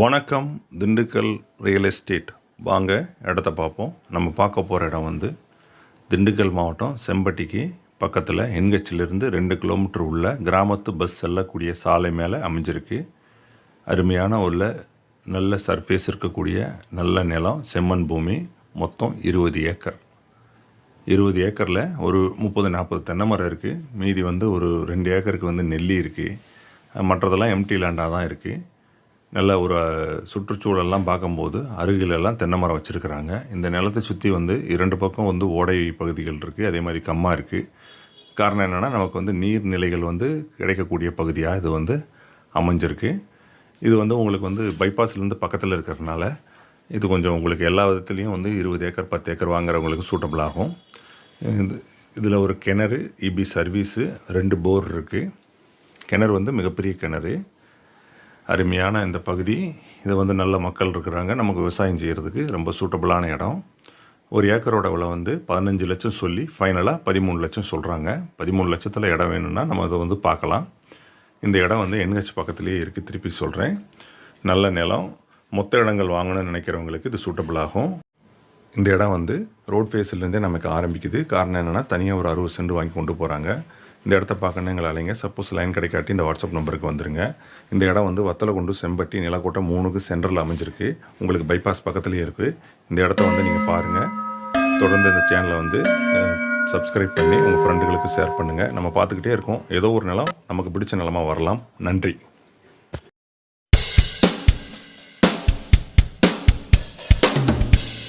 வணக்கம் Dindigul real estate வாங்க இடத்த பார்ப்போம். நம்ம பார்க்க போகிற இடம் வந்து திண்டுக்கல் மாவட்டம் செம்பட்டிக்கு பக்கத்தில் என்கச்சிலிருந்து ரெண்டு கிலோமீட்டர் உள்ள கிராமத்து பஸ் செல்லக்கூடிய சாலை மேலே அமைஞ்சிருக்கு. அருமையான உள்ள நல்ல சர்ஃபேஸ் இருக்கக்கூடிய நல்ல நிலம் செம்மண் பூமி மொத்தம் இருபது ஏக்கர். இருபது ஏக்கரில் ஒரு முப்பது நாற்பது தென்னை மரம் இருக்குது மீதி வந்து ஒரு ரெண்டு ஏக்கருக்கு வந்து நெல்லி இருக்குது மற்றதெல்லாம் எம்டி லேண்டாக தான் இருக்குது நல்ல ஒரு சுற்றுச்சூழல்லாம் பார்க்கும்போது அருகிலெல்லாம் தென்னை மரம் வச்சுருக்கிறாங்க. இந்த நிலத்தை சுற்றி வந்து இரண்டு பக்கம் வந்து ஓடை பகுதிகள் இருக்குது அதே மாதிரி கம்மா இருக்குது காரணம் என்னென்னா நமக்கு வந்து நீர்நிலைகள் வந்து கிடைக்கக்கூடிய பகுதியாக இது வந்து அமைஞ்சிருக்கு. இது வந்து உங்களுக்கு வந்து பைபாஸ்லேருந்து பக்கத்தில் இருக்கிறதுனால இது கொஞ்சம் உங்களுக்கு எல்லா விதத்துலேயும் வந்து இருபது ஏக்கர் பத்து ஏக்கர் வாங்குறவங்களுக்கு சூட்டபிள் ஆகும். இது இதில் ஒரு கிணறு இபி சர்வீஸு ரெண்டு போர் இருக்குது கிணறு வந்து மிகப்பெரிய கிணறு. அருமையான இந்த பகுதி. இது வந்து நல்ல மக்கள் இருக்கிறாங்க. நமக்கு விவசாயம் செய்கிறதுக்கு ரொம்ப சூட்டபுளான இடம். ஒரு ஏக்கரோட விலை வந்து பதினஞ்சு லட்சம் சொல்லி ஃபைனலாக பதிமூணு லட்சம் சொல்கிறாங்க பதிமூணு லட்சத்தில் இடம் வேணும்னா நம்ம அதை வந்து பார்க்கலாம். இந்த இடம் வந்து என்ஹெச் பக்கத்துலேயே இருக்குது திருப்பி சொல்கிறேன் நல்ல நிலம். மொத்த இடங்கள் வாங்கணும்னு நினைக்கிறவங்களுக்கு இது சூட்டபிள் ஆகும். இந்த இடம் வந்து ரோட் ஃபேஸ்லேருந்தே நமக்கு ஆரம்பிக்குது. காரணம் என்னென்னா தனியாக ஒரு அறுபது சென்ட் வாங்கி கொண்டு போகிறாங்க இந்த இடத்த பார்க்கணும் எங்களை அலைங்க. சப்போஸ் லைன் கிடைக்காட்டி இந்த வாட்ஸ்அப் நம்பருக்கு வந்துருங்க. இந்த இடம் வந்து வத்தலகுண்டு செம்பட்டி நிலக்கோட்டை மூணுக்கு சென்டரில் அமைஞ்சிருக்கு. உங்களுக்கு பைபாஸ் பக்கத்துலேயே இருக்குது இந்த இடத்த வந்து நீங்கள் பாருங்கள் தொடர்ந்து இந்த சேனலை வந்து சப்ஸ்கிரைப் பண்ணி உங்கள் ஃப்ரெண்டுகளுக்கு ஷேர் பண்ணுங்கள் நம்ம பார்த்துக்கிட்டே இருக்கோம். ஏதோ ஒரு நிலம் நமக்கு பிடிச்ச நிலமாக வரலாம். நன்றி.